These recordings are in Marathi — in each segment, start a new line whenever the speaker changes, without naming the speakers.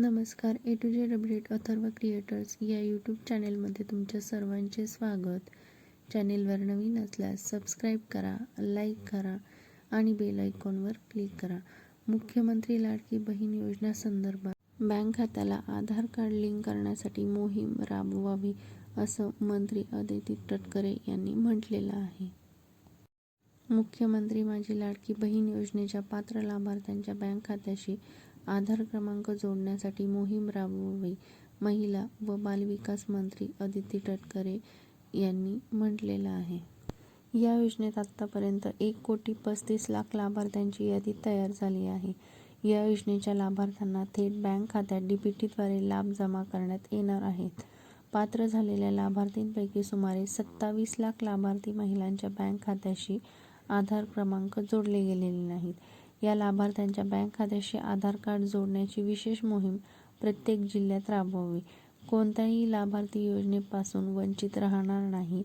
नमस्कार. A to Z update Atharva creators या यूट्यूब चॅनेलमध्ये तुमच्या सर्वांचे स्वागत. चॅनेलवर नवीन असल्यास सबस्क्राईब करा लाईक करा आणि बेल आयकॉनवर क्लिक करा. मुख्यमंत्री लाडकी बहीण योजना संदर्भात बँक खात्याला आधार कार्ड लिंक करण्यासाठी मोहीम राबवावी असं मंत्री अदिती तटकरे यांनी म्हटलेलं आहे. मुख्यमंत्री माझी लाडकी बहीण योजनेच्या पात्र लाभार्थ्यांच्या बँक खात्याशी आधार क्रमांक जोडण्यासाठी मोहीम राबवावी. महिला व बालविकास मंत्री आदिती तटकरे यांनी म्हटलेलं आहे. या योजनेत आत्तापर्यंत एक कोटी पस्तीस लाख लाभार्थ्यांची यादी तयार झाली आहे. या योजनेच्या लाभार्थ्यांना थेट बँक खात्यात डीबीटीद्वारे लाभ जमा करण्यात येणार आहेत. पात्र झालेल्या लाभार्थींपैकी सुमारे सत्तावीस लाख लाभार्थी महिलांच्या बँक खात्याशी आधार क्रमांक जोडले गेलेले नाहीत. या लाभार्थ्यांच्या बँक खात्याशी आधार कार्ड जोडण्याची विशेष मोहीम प्रत्येक जिल्ह्यात राबवावी. कोणताही लाभार्थी योजनेपासून वंचित राहणार नाही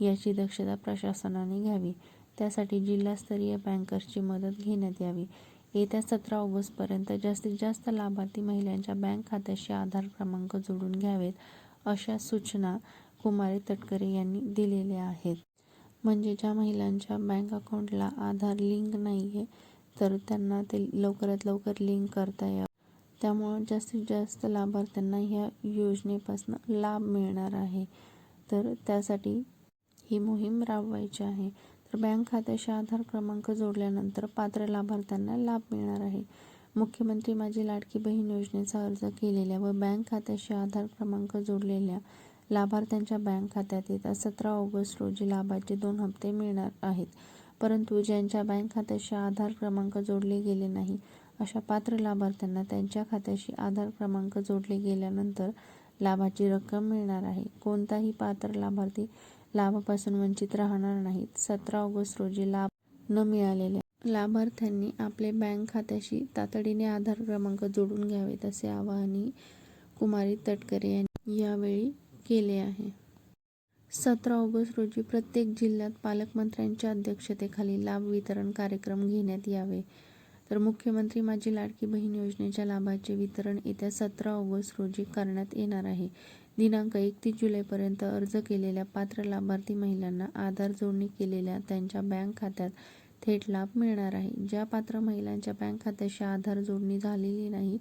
याची दक्षता प्रशासनाने घ्यावी. त्यासाठी जिल्हास्तरीय बँकर्सची मदत घेण्यात यावी. येत्या सतरा ऑगस्टपर्यंत जास्तीत जास्त लाभार्थी महिलांच्या बँक खात्याशी आधार क्रमांक जोडून घ्यावेत अशा सूचना कुमारी तटकरे यांनी दिलेल्या आहेत. म्हणजे ज्या महिलांच्या बँक अकाउंटला आधार लिंक नाही आहे तर त्यांना ते लवकरात लवकर लिंक करता यावं. त्यामुळं जास्तीत जास्त लाभार्थ्यांना ह्या योजनेपासून लाभ मिळणार आहे. तर त्यासाठी ही मोहीम राबवायची आहे. तर बँक खात्याशी आधार क्रमांक जोडल्यानंतर पात्र लाभार्थ्यांना लाभ मिळणार आहे. मुख्यमंत्री माझी लाडकी बहीण योजनेचा अर्ज केलेल्या व बँक खात्याशी आधार क्रमांक जोडलेल्या लाभार्थ्यांच्या बँक खात्यात येत्या सतरा ऑगस्ट रोजी लाभाचे दोन हप्ते मिळणार आहेत. परंतु ज्यांच्या बँक खात्याशी आधार क्रमांक जोडले गेले नाही अशा पात्र लाभार्थ्यांना त्यांच्या खात्याशी आधार क्रमांक जोडले गेल्यानंतर लाभाची रक्कम मिळणार आहे. कोणताही पात्र लाभार्थी लाभापासून वंचित राहणार नाहीत सतरा ऑगस्ट रोजी लाभ न मिळालेल्या लाभार्थ्यांनी आपले बँक खात्याशी तातडीने आधार क्रमांक जोडून घ्यावेत असे आवाहनही कुमारी तटकरे यांनी यावेळी केले आहे. सतरा ऑगस्ट रोजी प्रत्येक जिल्ह्यात पालकमंत्र्यांच्या अध्यक्षतेखाली लाभ वितरण कार्यक्रम घेण्यात यावे. तर मुख्यमंत्री माझी लाडकी बहीण योजनेच्या लाभाचे वितरण येत्या सतरा ऑगस्ट रोजी करण्यात येणार आहे. दिनांक एकतीस जुलैपर्यंत अर्ज केलेल्या पात्र लाभार्थी महिलांना आधार जोडणी केलेल्या त्यांच्या बँक खात्यात थेट लाभ मिळणार आहे. ज्या पात्र महिलांच्या बँक खात्याशी आधार जोडणी झालेली नाही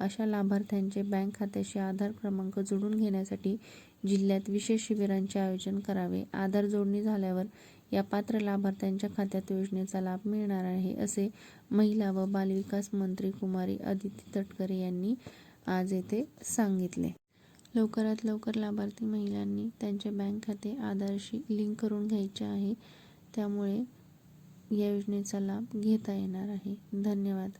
अशा लाभार्थ्यांचे बँक खात्याशी आधार क्रमांक जोडून घेण्यासाठी जिल्ह्यात विशेष शिबिरांचे आयोजन करावे. आधार जोडणी झाल्यावर या पात्र लाभार्थ्यांच्या खात्यात योजनेचा लाभ मिळणार आहे असे महिला व बालविकास मंत्री कुमारी आदिती तटकरे यांनी आज येथे सांगितले. लवकरात लवकर लाभार्थी महिलांनी त्यांचे बँक खाते आधारशी लिंक करून घ्यायचे आहे. त्यामुळे या योजनेचा लाभ घेता येणार आहे. धन्यवाद.